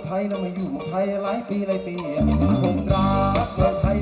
องไทยนะมาอยู่เมืองไทยหลายปีหลายปีผมรักเมืองไทย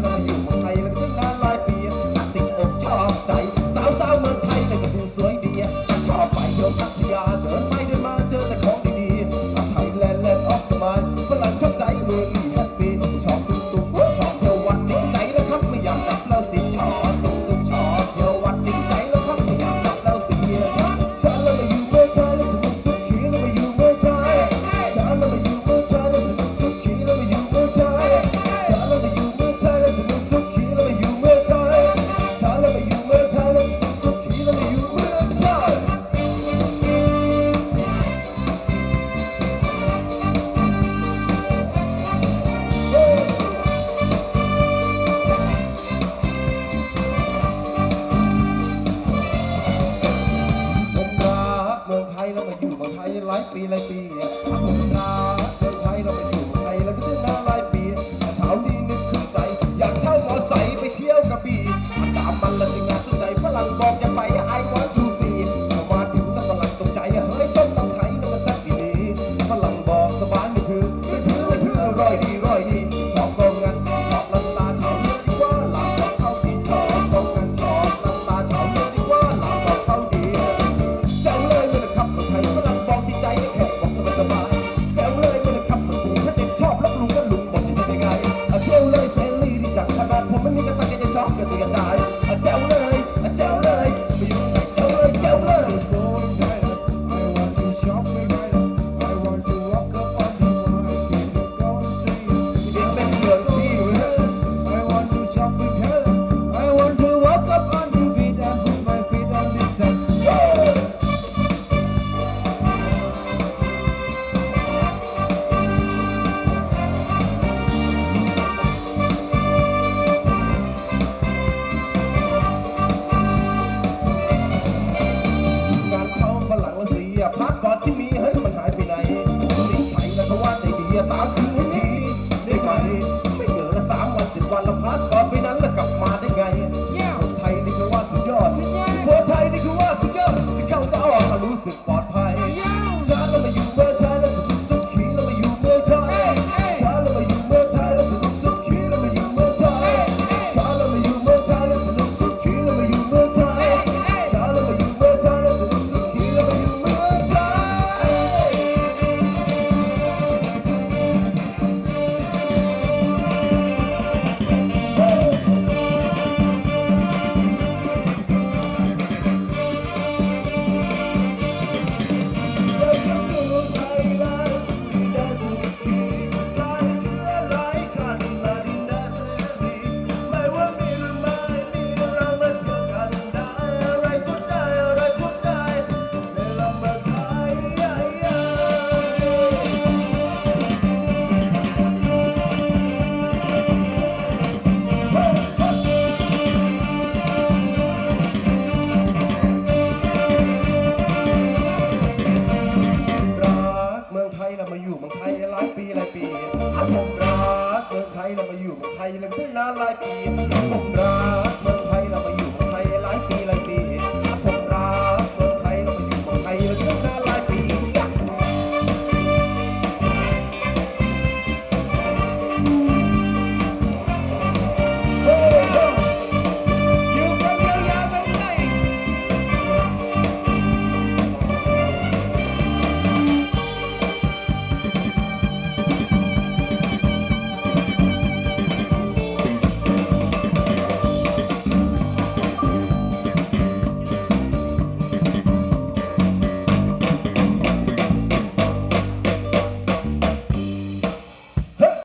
มาอยู่เมืองไทยมาตั้งนานหลายปีคงรัก